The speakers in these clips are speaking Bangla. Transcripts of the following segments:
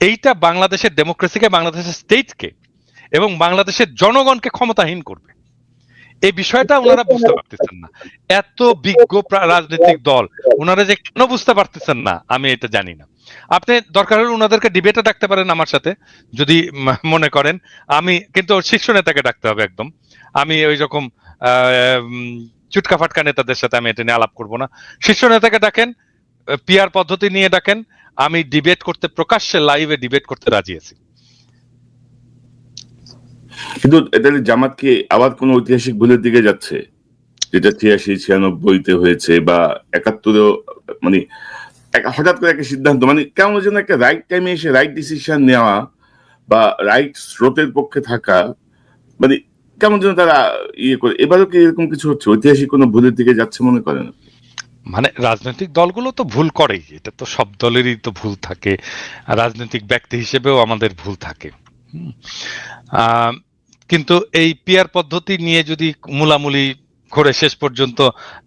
এইটা বাংলাদেশের ডেমোক্রেসিকে বাংলাদেশের স্টেটকে এবং বাংলাদেশের জনগণকে ক্ষমতাহীন করবে। এই বিষয়টা ওনারা বুঝতে পারতেছেন না। এত বিজ্ঞ রাজনৈতিক দল ওনারা যে কেন বুঝতে পারতেছেন না আমি এটা জানি না। আপনি দরকার হলে ওনাদেরকে ডিবেটে ডাকতে পারেন আমার সাথে যদি মনে করেন। আমি কিন্তু শীর্ষ নেতাকে ডাকতে হবে একদম। আমি ওই রকম চুটকা ফাটকা নেতাদের সাথে আমি এটা নিয়ে আলাপ করব না। শীর্ষ নেতাকে ডাকেন পিআর পদ্ধতি নিয়ে ডাকেন, আমি ডিবেট করতে প্রকাশ্যে লাইভে ডিবেট করতে রাজি আছি। কিন্তু এটা জামাত কি আবার কোন ঐতিহাসিক ভুলের দিকে যাচ্ছে? যেটা ছিয়াশি, ছিয়ানব্বইতে হয়েছে বা একাত্তরেও মানে হঠাৎ করে একটা সিদ্ধান্ত মানে কেমন যেন একটা রাইট টাইমে এসে রাইট ডিসিশন নেওয়া বা রাইট স্রোতের পক্ষে থাকা মানে কেমন যেন তারা ইয়ে করে। এবারও কি এরকম কিছু হচ্ছে? ঐতিহাসিক কোনো ভুলের দিকে যাচ্ছে মনে করেন? মানে রাজনৈতিক দলগুলো তো ভুল করেই, এটা তো সব দলেরই তো ভুল থাকে, রাজনৈতিক ব্যক্তি হিসেবেও আমাদের ভুল থাকে। কিন্তু এই পিয়ার পদ্ধতি নিয়ে যদি মূলামূলি করে শেষ পর্যন্ত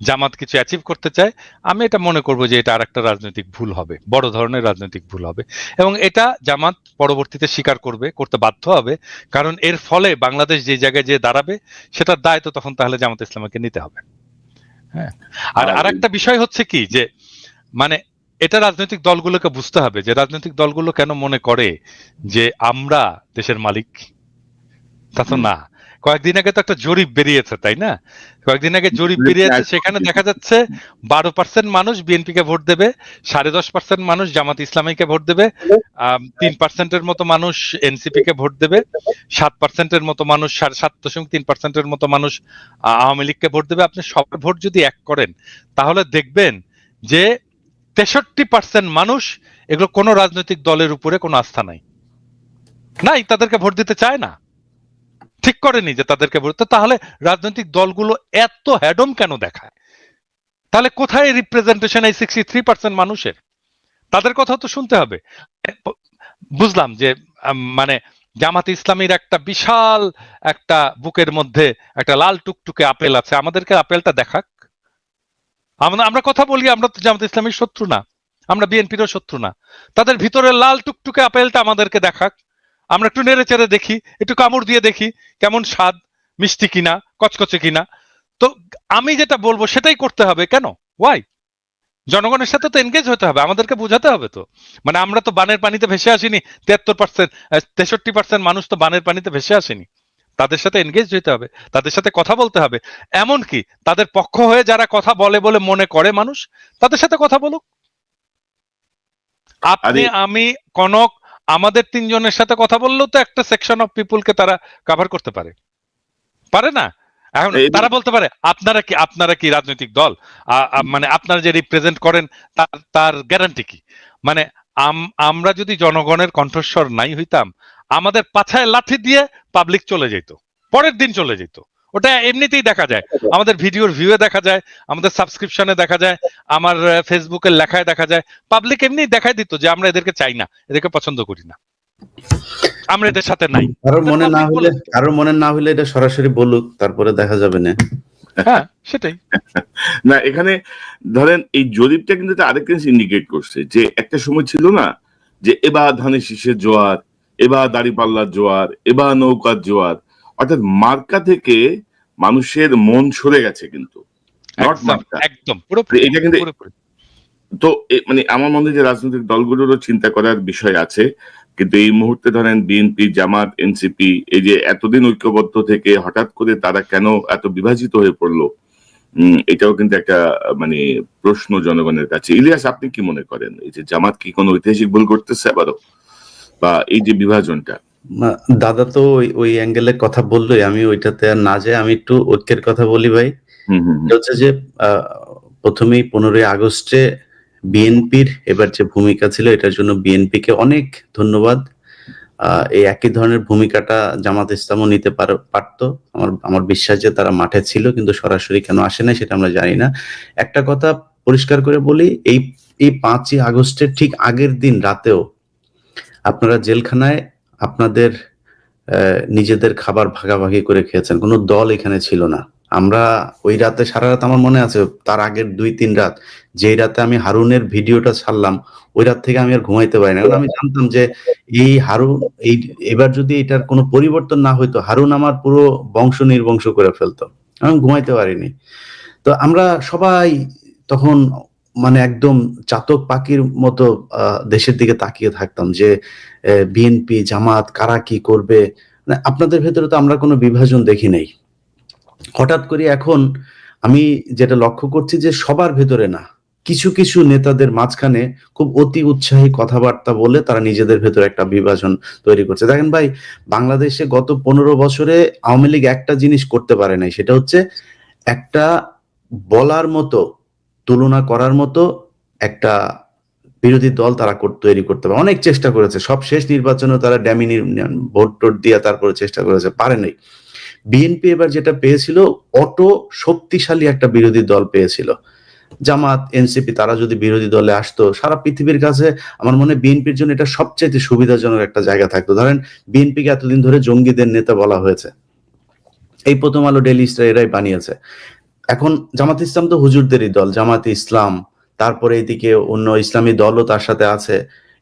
জামাত কিছু অ্যাচিভ করতে চায়, আমি এটা মনে করব যে এটা আরেকটা রাজনৈতিক ভুল হবে, বড় ধরনের রাজনৈতিক ভুল হবে। এবং এটা জামাত পরবর্তীতে স্বীকার করবে, করতে বাধ্য হবে, কারণ এর ফলে বাংলাদেশ যে জায়গায় যে দাঁড়াবে, সেটার দায় তো তখন তাহলে জামাত ইসলামকে নিতে হবে। হ্যাঁ। আর আর- আরেকটা বিষয় হচ্ছে কি যে মানে এটা রাজনৈতিক দলগুলোকে বুঝতে হবে যে রাজনৈতিক দলগুলো কেন মনে করে যে আমরা দেশের মালিক? তা তো না। কয়েকদিন আগে তো একটা জরিপ বেরিয়েছে তাই না? কয়েকদিন আগে জরিপ বেরিয়েছে সেখানে দেখা যাচ্ছে বারো পার্সেন্ট মানুষ বিএনপি কে ভোট দেবে সাড়ে দশ পার্সেন্ট মানুষ জামাত ইসলামীকে ভোট দেবে তিন পার্সেন্টের মতো মানুষ এনসিপি কে ভোট দেবে সাত পার্সেন্টের মতো মানুষ সাড়ে সাত দশমিক তিন পার্সেন্টের মতো মানুষ আওয়ামী লীগকে ভোট দেবে। আপনি সব ভোট যদি এক করেন তাহলে দেখবেন যে তেষট্টি পার্সেন্ট মানুষ এগুলো কোনো রাজনৈতিক দলের উপরে কোনো আস্থা নাই। নাই তাদেরকে ভোট দিতে চায় না। ঠিক করেনি যে তাদেরকে ভোট তো তাহলে রাজনৈতিক দলগুলো এত হ্যাডম কেন দেখায়? তাহলে কোথায় রিপ্রেজেন্টেশন এই সিক্সটি থ্রি পার্সেন্ট মানুষের? তাদের কথা তো শুনতে হবে। বুঝলাম যে মানে জামাত ইসলামীর একটা বিশাল একটা বুকের মধ্যে একটা লাল টুকটুকে আপেল আছে। আমাদেরকে আপেলটা দেখাক। আমরা আমরা কথা বলি, আমরা তো জামাত ইসলামীর শত্রু না। আমরা বিএনপিরও শত্রু না। তাদের ভিতরে লাল টুকটুকে আপেলটা আমাদেরকে দেখাক। আমরা একটু নেড়ে চেড়ে দেখি একটু কামড় দিয়ে দেখি কেমন স্বাদ মিষ্টি কিনা কচকচে কিনা। তো আমি যেটা বলব সেটাই করতে হবে কেন? ওয়াই জনগণের সাথে তো এনগেজ হতে হবে আমাদেরকে বোঝাতে হবে তো। মানে আমরা তো বানের পানিতে ভেসে আসিনি তিয়াত্তর পার্সেন্ট তেষট্টি পার্সেন্ট মানুষ তো বানের পানিতে ভেসে আসেনি। তাদের সাথে এনগেজ হতে হবে তাদের সাথে কথা বলতে হবে। এমন কি তাদের পক্ষ হয়ে যারা কথা বলে বলে মনে করে মানুষ তাদের সাথে কথা বলুক। আপনি আমি কনক আমাদের তিনজনের সাথে কথা বললেও তো একটা সেকশন অফ পিপুলকে তারা কভার করতে পারে। পারে না? এখন তারা বলতে পারে আপনারা কি আপনারা কি রাজনৈতিক দল? মানে আপনারা যে রিপ্রেজেন্ট করেন তার তার গ্যারান্টি কি? মানে আম- আমরা যদি জনগণের কণ্ঠস্বর নাই হইতাম আমাদের পাছায় লাঠি দিয়ে পাবলিক চলে যেত পরের দিন চলে যেত। ওটা এমনিতেই দেখা যায়। আমাদের ভিডিওর ভিউয়ে দেখা যায় আমাদের সাবস্ক্রিপশনে দেখা যায় আমার ফেসবুকের লেখায় দেখা যায়। পাবলিক এমনি দেখাই দিত যে আমরা এদেরকে চাই না এদেরকে পছন্দ করি না। আমরা এদের সাথে নাই। কারোর মনে না হলে কারোর মনে না হলে এটা সরাসরি বলুক তারপরে দেখা যাবে না। হ্যাঁ সেটাই। না এখানে ধরেন এই জরিপটা কিন্তু আরেকটা জিনিস ইন্ডিকেট করছে যে একটা সময় ছিল না যে এবার ধানের শীষের জোয়ার এবার দাড়িপাল্লার জোয়ার এবার নৌকার জোয়ার অর্থাৎ মার্কা থেকে মানুষের মন সরে গেছে কিন্তু। একদম এটা তো মানে আমার মনে হয় যে রাজনৈতিক দলগুলোরও চিন্তা করার বিষয় আছে। কিন্তু এই মুহূর্তে ধরেন বিএনপি জামাত এনসিপি এই যে এতদিন ঐক্যবদ্ধ থেকে হঠাৎ করে তারা কেন এত বিভাজিত হয়ে পড়ল উম, এটাও কিন্তু একটা মানে প্রশ্ন জনগণের কাছে। ইলিয়াস আপনি কি মনে করেন? এই যে জামাত কি কোনো ঐতিহাসিক ভুল করতেছে আবারও? বা এই যে বিভাজনটা? দাদা তো ওই ওই অ্যাঙ্গেলে কথা বললোই আমি ওইটাতে আর না যাই আমি একটু ঐক্যের কথা বলি ভাই। হচ্ছে যে প্রথমেই পনেরোই আগস্টে বিএনপির এবার যে ভূমিকা ছিল এটার জন্য বিএনপি কে অনেক ধন্যবাদ। এই একই ধরনের ভূমিকাটা জামাত ইসলামও নিতে পার- পারতো। আমার আমার বিশ্বাস যে তারা মাঠে ছিল কিন্তু সরাসরি কেন আসে না সেটা আমরা জানি না। একটা কথা পরিষ্কার করে বলি এই এই পাঁচই আগস্টের ঠিক আগের দিন রাতেও আপনারা জেলখানায় আপনাদের নিজেদের খাবার ভাগাভাগি করে খেয়েছেন। কোনো দল এখানে ছিল না। আমরা ওই রাতে, সারা রাত আমার মনে আছে, তার আগের দুই, তিন রাত, যেই রাতে আমি হারুনের ভিডিওটা ছাড়লাম, ওই রাত থেকে আমি আর ঘুমাইতে পারি না। আমি জানতাম যে এই হারুন, এই, এবার যদি এটার কোনো পরিবর্তন না হইতো, হারুন আমার পুরো বংশ নির্বংশ করে ফেলতো। আমি ঘুমাইতে পারিনি। তো আমরা সবাই তখন মানে একদম চাতক পাখির মতো দেশের দিকে তাকিয়ে থাকতাম যে বিএনপি জামাত কারা কি করবে? আপনাদের ভেতরে তো আমরা কোনো বিভাজন দেখি নাই। হঠাৎ করে এখন আমি যেটা লক্ষ্য করছি যে সবার ভেতরে না, কিছু কিছু নেতাদের মাঝখানে খুব অতি উৎসাহী কথাবার্তা বলে তারা নিজেদের ভেতরে একটা বিভাজন তৈরি করছে। দেখেন ভাই, বাংলাদেশে গত পনেরো বছরে আওয়ামী লীগ একটা জিনিস করতে পারে নাই, সেটা হচ্ছে একটা বলার মতো তুলনা করার মতো একটা বিরোধী দল তারা তৈরি করতে পারে। অনেক চেষ্টা করেছে। সব শেষ নির্বাচনে তারা ড্যামিনি ভোট টোট দিয়ে তারপরে চেষ্টা করেছে। পারে নাই। বিএনপি এবার যেটা পেয়েছিল, অটো শক্তিশালী একটা বিরোধী দল পেয়েছিল। জামাত, এনসিপি, তারা যদি বিরোধী দলে আসতো, সারা পৃথিবীর কাছে আমার মনে বিএনপির জন্য এটা সবচেয়ে সুবিধাজনক একটা জায়গা থাকতো। ধরেন, বিএনপিকে এতদিন ধরে জঙ্গিদের নেতা বলা হয়েছে। এই প্রথম আলো ডেলি এরাই বানিয়েছে। এখন জামাত ইসলাম তো হুজুরদেরই দল, জামাত ইসলাম, তারপরে এদিকে অন্য ইসলামী দলও তার সাথে আছে,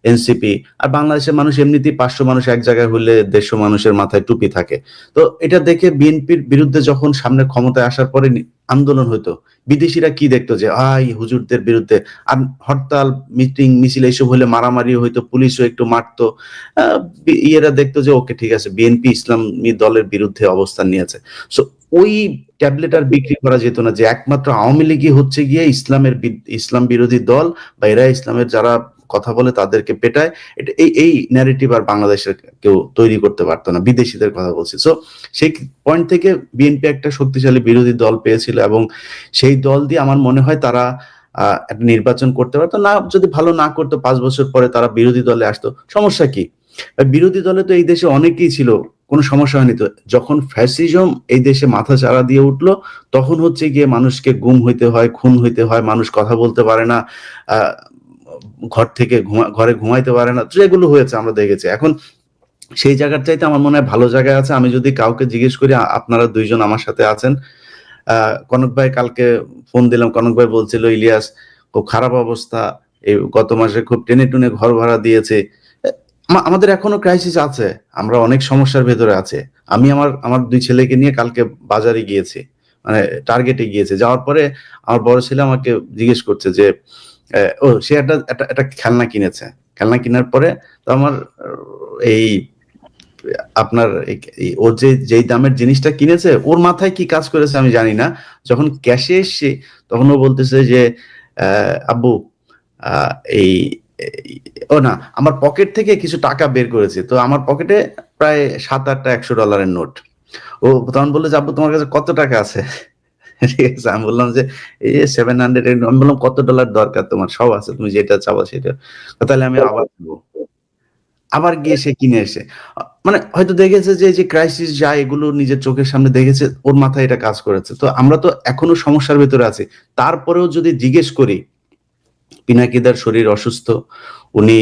এনসিপি, আর বাংলাদেশের মানুষ এমনিতেই পাঁচশো মানুষ এক জায়গায় হলে দেড়শো মানুষের মাথায় টুপি থাকে। তো এটা দেখে বিএনপির বিরুদ্ধে যখন সামনে ক্ষমতায় আসার পরে আন্দোলন হতো বিদেশিরা কি দেখতো যে, আই, হুজুরদের বিরুদ্ধে। আর হরতাল, মিটিং, মিছিল এইসব হলে মারামারি হইতো, পুলিশও একটু মারতো। ইয়েরা দেখতো যে, ওকে, ঠিক আছে, বিএনপি ইসলামী দলের বিরুদ্ধে অবস্থান নিয়েছে। সো ওই ট্যাবলেট আর বিক্রি করা যেত না, যে একমাত্র আওয়ামী লীগই হচ্ছে গিয়ে ইসলামের ইসলাম বিরোধী দল বা এরা ইসলামের যারা কথা বলে তাদেরকে পেটায়। এটা এই এই ন্যারেটিভ আর বাংলাদেশের কেউ তৈরি করতে পারতো না, বিদেশিদের কথা বলছি। সো সেই পয়েন্ট থেকে বিএনপি একটা শক্তিশালী বিরোধী দল পেয়েছিল এবং সেই দল দিয়ে আমার মনে হয় তারা একটা নির্বাচন করতে পারতো। না, যদি ভালো না করতো, পাঁচ বছর পরে তারা বিরোধী দলে আসতো, সমস্যা কি? বিরোধী দলে তো এই দেশে অনেকেই ছিল কোনো সমস্যা হয়নি তো? যখন ফ্যাসিজম এই দেশে মাথা চাড়া দিয়ে উঠল, তখন হচ্ছে গিয়ে মানুষকে গুম হইতে হয়, খুন হইতে হয়, মানুষ কথা বলতে পারে না ঘর থেকে ঘরে ঘুমাইতে পারে না যেগুলো হয়েছে, আমরা দেখেছি। এখন সেই জায়গার চাইতে আমার মনে হয় ভালো জায়গায় আছে। আমি যদি কাউকে জিজ্ঞেস করি আপনারা দুইজন আমার সাথে আছেন কনক ভাই কালকে ফোন দিলাম, কনক ভাই বলছিল, ইলিয়াস, খুব খারাপ অবস্থা, এই গত মাসে খুব টেনে টুনে ঘর ভাড়া দিয়েছে। আমাদের এখনও ক্রাইসিস আছে। আমরা অনেক সমস্যার ভেতরে আছে। আমি আমার আমার দুই ছেলেকে নিয়ে কালকে বাজারে গিয়েছি। মানে টার্গেটে গিয়েছে। যাওয়ার পরে আমার বড় ছেলে আমাকে জিজ্ঞেস করছে যে ও, সে একটা একটা খেলনা কিনেছে। খেলনা কেনার পরে তো আমার, এই, আপনার ওর যে, যেই দামের জিনিসটা কিনেছে, ওর মাথায় কি কাজ করেছে আমি জানি না। যখন ক্যাশে এসছে, তখন ও বলতেছে যে আব্বু এই- ও না, আমার পকেট থেকে কিছু টাকা বের করেছে। তো আমার পকেটে প্রায় সাত আটটা একশো ডলারের নোট ও তখন বলল যে, আব্বু, তোমার কাছে কত টাকা আছে? ঠিক আছে, আমি বললাম যে, এই সেভেন হান্ড্রেড আমি বললাম, কত ডলার দরকার তোমার? সব আছে, তুমি যেটা চাও সেটা। তাহলে আমি আবার দেবো। আবার গিয়ে সে কিনে এসে। মানে হয়তো দেখেছে যে যে ক্রাইসিস যা, এগুলো নিজের চোখের সামনে দেখেছে, ওর মাথায় এটা কাজ করেছে। তো আমরা তো এখনও সমস্যার ভেতরে আছি। তারপরেও যদি জিজ্ঞেস করি পিনাকিদার শরীর অসুস্থ, উনি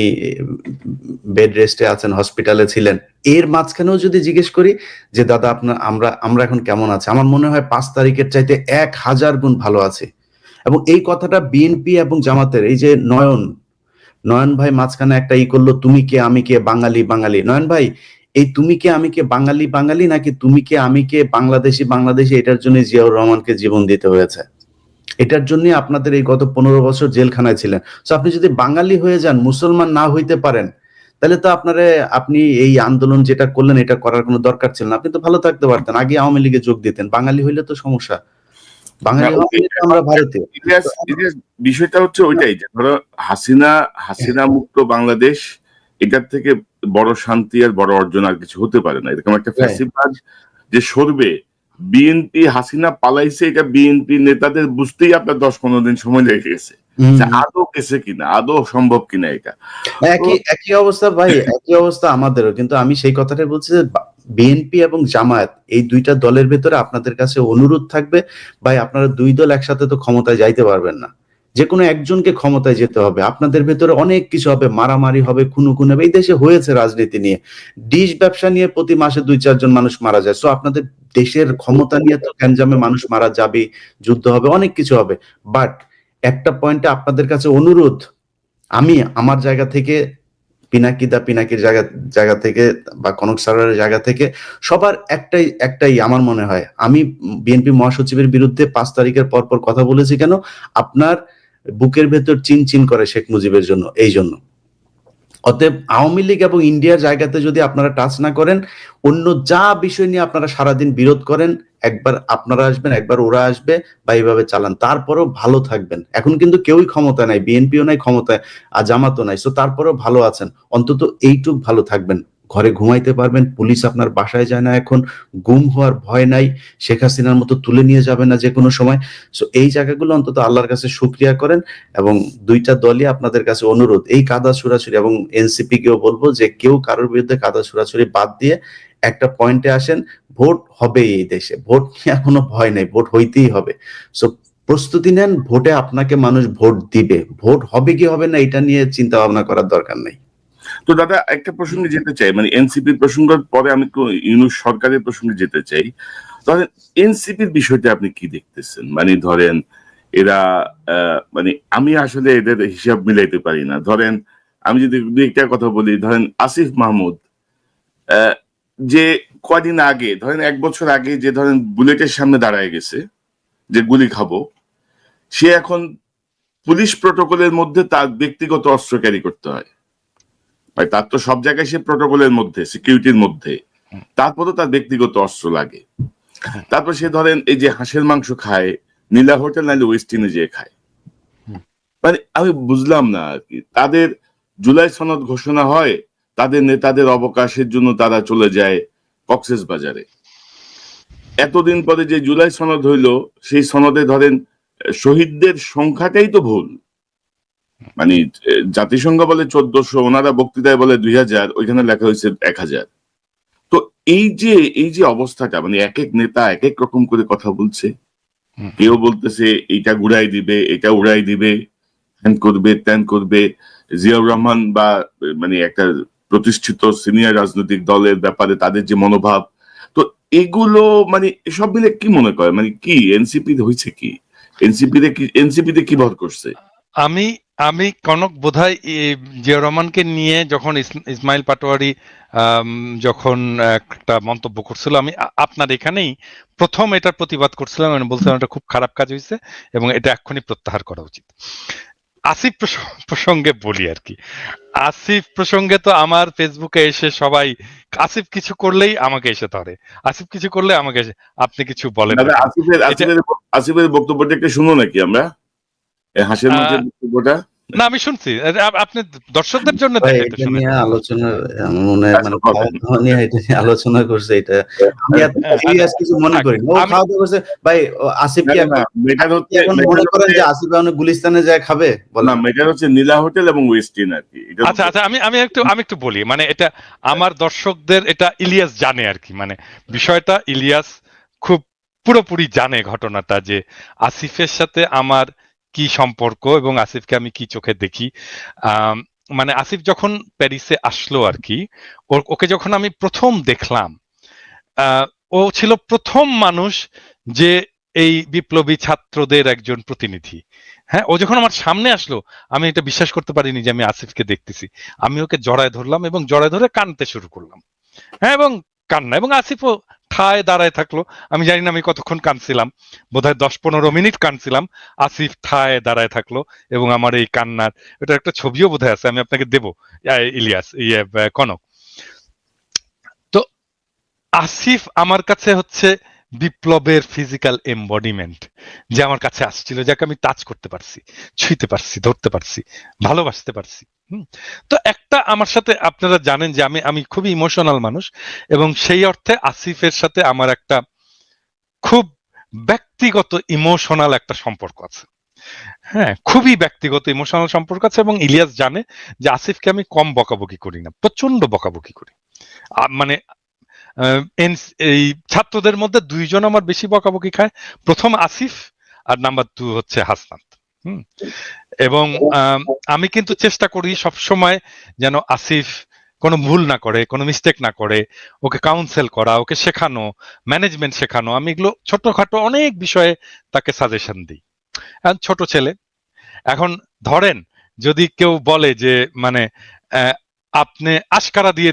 বেড রেস্টে আছেন হসপিটালে ছিলেন। এর মাঝখানেও যদি জিজ্ঞেস করি যে, দাদা আপনার আমরা আমরা এখন কেমন আছে? আমার মনে হয় পাঁচ তারিখের চাইতে এক হাজার গুণ ভালো আছে। এবং এই কথাটা বিএনপি এবং জামাতের, এই যে নয়ন নয়ন ভাই মাঝখানে একটা ই করল, তুমি কে, আমি কে, বাঙালি বাঙালি? নয়ন ভাই, এই তুমি কে, আমি কে, বাঙালি বাঙালি? নাকি তুমি কে, আমি কে, বাংলাদেশি বাংলাদেশি? এটার জন্য জিয়াউর রহমানকে জীবন দিতে হয়েছে। এটার জন্য আপনাদের এই গত পনেরো বছর জেলখানায় ছিলেন। তো আপনি যদি বাঙালি হয়ে যান মুসলমান না হইতে পারেন তাহলে তো আপনারে আপনি এই আন্দোলন যেটা করলেন এটা করার কোনো দরকার ছিল না। আপনি তো ভালো থাকতে পারতেন আগে আওয়ামী লীগে যোগ দিতেন। বাঙালি হইলে তো সমস্যা। বাঙালি আমরা ভারতীয়। বিষয়টা হচ্ছে ওইটাই যে ধরো হাসিনা হাসিনা মুক্ত বাংলাদেশ এটার থেকে বড় শান্তি আর বড় অর্জন আর কিছু হতে পারে না। এরকম একটা ফ্যাসিবাদ যে সরবে বিএনপি হাসিনা পালাইছে এটা বিএনপি নেতাদের বুঝতেই আপনার দশ পনেরো দিন সময় লেগে গেছে। আদৌ গেছে কিনা আদৌ সম্ভব কিনা এটা? একই একই অবস্থা ভাই একই অবস্থা আমাদেরও। কিন্তু আমি সেই কথাটাই বলছি যে বিএনপি এবং জামায়াত এই দুইটা দলের ভেতরে আপনাদের কাছে অনুরোধ থাকবে ভাই আপনারা দুই দল একসাথে তো ক্ষমতায় যাইতে পারবেন না। যে কোনো একজনকে ক্ষমতায় যেতে হবে। আপনাদের ভেতরে অনেক কিছু হবে, মারামারি হবে খুনো খুন হবে। এই দেশে হয়েছে রাজনীতি নিয়ে। ডিশ ব্যবসা নিয়ে প্রতি মাসে দুই, চারজন মানুষ মারা যায়। সো আপনাদের দেশের ক্ষমতা নিয়ে তো গ্যাঞ্জামে মানুষ মারা যাবে যুদ্ধ হবে, অনেক কিছু হবে। বাট একটা পয়েন্টে আপনাদের কাছে অনুরোধ, আমি আমার জায়গা থেকে, পিনাকি দা পিনাকির জায়গা জায়গা থেকে বা কনক সারারের জায়গা থেকে, সবার একটাই একটাই আমার মনে হয়। আমি বিএনপি মহাসচিবের বিরুদ্ধে পাঁচ তারিখের পর পর কথা বলেছি কেন? আপনার বুকের ভেতর চিন চিন করে শেখ মুজিবের জন্য, এই জন্য। অতএব আওয়ামী লীগ এবং ইন্ডিয়ার জায়গাতে যদি আপনারা টাচ না করেন, অন্য যা বিষয় নিয়ে আপনারা সারাদিন বিরোধ করেন, একবার আপনারা আসবেন, একবার ওরা আসবে বা এইভাবে চালান। তারপরেও ভালো থাকবেন। এখন কিন্তু কেউই ক্ষমতা নাই, বিএনপিও নাই, ক্ষমতায় আর জামাতও নাই। সো তারপরেও ভালো আছেন। অন্তত এইটুক ভালো থাকবেন। ঘরে ঘুমাইতে পারবেন, পুলিশ আপনার বাসায় যায় না এখন, গুম হওয়ার ভয় নাই, শেখ হাসিনার মতো তুলে নিয়ে যাবে না যে কোনো সময়। সো এই জায়গাগুলো অন্তত আল্লাহর কাছে সুক্রিয়া করেন এবং দুইটা দলই আপনাদের কাছে অনুরোধ। এই কাদা ছুড়াছুরি এবং এনসিপি কেও বলব যে কেউ কারোর বিরুদ্ধে কাদা ছুড়াছুরি বাদ দিয়ে একটা পয়েন্টে আসেন, ভোট হবে এই দেশে। ভোট নিয়ে কোনো ভয় নেই, ভোট হইতেই হবে। সো প্রস্তুতি নেন, ভোটে আপনাকে মানুষ ভোট দিবে। ভোট হবে কি হবে না, এটা নিয়ে চিন্তা ভাবনা করার দরকার নেই। তো দাদা একটা প্রসঙ্গে যেতে চাই। মানে এনসিপির প্রসঙ্গের পরে আমি ইউনুস সরকারের প্রসঙ্গে যেতে চাই। ধরেন এনসিপির বিষয়টা আপনি কি দেখতেছেন? মানে ধরেন এরা আহ, মানে আমি আসলে এদের হিসাব মিলাইতে পারি না। ধরেন আমি যদি দু একটা কথা বলি ধরেন আসিফ মাহমুদ আহ, যে কদিন আগে ধরেন এক বছর আগে যে ধরেন বুলেটের সামনে দাঁড়ায় গেছে যে গুলি খাব সে এখন পুলিশ প্রটোকলের মধ্যে তার ব্যক্তিগত অস্ত্র ক্যারি করতে হয়। ভাই, তার তো সব জায়গায় সে প্রটোকলের মধ্যে সিকিউরিটির মধ্যে। তারপরও তার ব্যক্তিগত অস্ত্র লাগে। তারপর সে ধরেন এই যে হাঁসের মাংস খায়, নীলা হোটেল নাইলে ওয়েস্ট ইন্ডিজে খায়। মানে আমি বুঝলাম না আর কি। তাদের জুলাই সনদ ঘোষণা হয়, তাদের নেতাদের অবকাশের জন্য তারা চলে যায় কক্সেস বাজারে। এতদিন পরে যে জুলাই সনদ হইল, সেই সনদে ধরেন শহীদদের সংখ্যাটাই তো ভুল। মানে জাতিসংঘ বলে চোদ্দশো ওনারা বক্তৃতায় বলে দুই হাজার ওইখানে লেখা হয়েছে এক হাজার। তো এই যে এই যে অবস্থাটা মানে এক এক নেতা এক এক রকম করে কথা বলছে কেউ বলতেছে এটা ঘুরাই দিবে এটা উড়াই দিবে হ্যান করবে ত্যান করবে। জিয়াউর রহমান বা মানে একটা প্রতিষ্ঠিত সিনিয়র রাজনৈতিক দলের ব্যাপারে তাদের যে মনোভাব তো এগুলো মানে সব মিলে কি মনে করে? মানে কি এনসিপি হয়েছে কি? এনসিপি তে কি এনসিপি তে কি ভর করছে? আমি আমি কনক বোধহয় জিয়া রহমানকে নিয়ে যখন ইসমাইল পাটোয়ারি যখন একটা মন্তব্য করছিল আমি আপনার এখানেই প্রথম এটার প্রতিবাদ করছিলাম আমি বলছিলাম এটা খুব খারাপ কাজ হয়েছে এবং এটা এক্ষুনি প্রত্যাহার করা উচিত। আসিফ প্রসঙ্গে বলি আর কি। আসিফ প্রসঙ্গে তো আমার ফেসবুকে এসে সবাই আসিফ কিছু করলেই আমাকে এসে ধরে আসিফ কিছু করলে আমাকে এসে আপনি কিছু বলেন? আসিফের আসিফের বক্তব্যটা একটু শুনো নাকি আমরা? হাসির বক্তব্যটা? না আমি শুনছি। আপনি দর্শকদের জন্য আলোচনা আমার মনে মানে আচ্ছা, খাওয়া দাওয়া নিয়ে এটা নিয়ে আলোচনা করছে এটা। আমি এত হ্যাঁ, কিছু মনে করি ও খাওয়া দাওয়া করছে। ভাই আসিফ কি এখন না, মেটার আপনি হচ্ছে এখন মেটার মনে করেন যে আসিফ এখন গুলিস্তানে যায় খাবে? না বলেন হচ্ছে নীলা হোটেল এবং ওয়েস্টিন আর কি। আচ্ছা আচ্ছা আমি আমি একটু আমি একটু বলি মানে এটা আমার দর্শকদের এটা ইলিয়াস জানে আর কি। মানে বিষয়টা ইলিয়াস খুব পুরোপুরি জানে ঘটনাটা যে আসিফের সাথে আমার কি সম্পর্ক এবং আসিফকে আমি কি চোখে দেখি? মানে আসিফ যখন প্যারিসে আসলো আর কি ওকে যখন আমি প্রথম দেখলাম ও ছিল প্রথম মানুষ যে এই বিপ্লবী ছাত্রদের একজন প্রতিনিধি। হ্যাঁ ও যখন আমার সামনে আসলো, আমি এটা বিশ্বাস করতে পারিনি যে আমি আসিফকে দেখতেছি। আমি ওকে জড়ায় ধরলাম এবং জড়ায় ধরে কানতে শুরু করলাম। হ্যাঁ এবং কান্না। এবং আসিফও ঠায় দাঁড়ায় থাকল। আমি জানি না আমি কতক্ষণ কানছিলাম বোধহয় দশ পনেরো মিনিট কানছিলাম আসিফ ঠায় দাঁড়ায় থাকল এবং আমার এই কান্নার এটা একটা ছবিও বোধহয় আছে, আমি আপনাকে দেবো। ইলিয়াস ইয়ে কনক। তো আসিফ আমার কাছে হচ্ছে বিপ্লবের ফিজিক্যাল এম্বডিমেন্ট যে আমার কাছে আসছিল, যাকে আমি টাচ করতে পারছি, ছুঁইতে পারছি, ধরতে পারছি, ভালোবাসতে পারছি তো একটা আমার সাথে আপনারা জানেন যে আমি আমি খুবই ইমোশনাল মানুষ এবং সেই অর্থে আসিফের সাথে আমার একটা খুব ব্যক্তিগত ইমোশনাল একটা সম্পর্ক আছে। হ্যাঁ খুবই ব্যক্তিগত ইমোশনাল সম্পর্ক আছে এবং ইলিয়াস জানে যে আসিফকে আমি কম বকাবকি করি না প্রচণ্ড বকাবকি করি। মানে এই ছাত্রদের মধ্যে দুইজন আমার বেশি বকাবকি খায়। প্রথম আসিফ আর নাম্বার টু হচ্ছে হাসনাত। এবং আম, কিন্তু চেষ্টা করি সব সময় যেন আসিফ কোনো ভুল না করে কোনো মিস্টেক না করে ওকে কাউন্সেল করা ওকে শেখানো ম্যানেজমেন্ট শেখানো। আমি এগুলো ছোটখাটো অনেক বিষয়ে তাকে সাজেশন দিই। এখন ছোট ছেলে। এখন ধরেন যদি কেউ বলে যে মানে আপনি আশকারা দিয়ে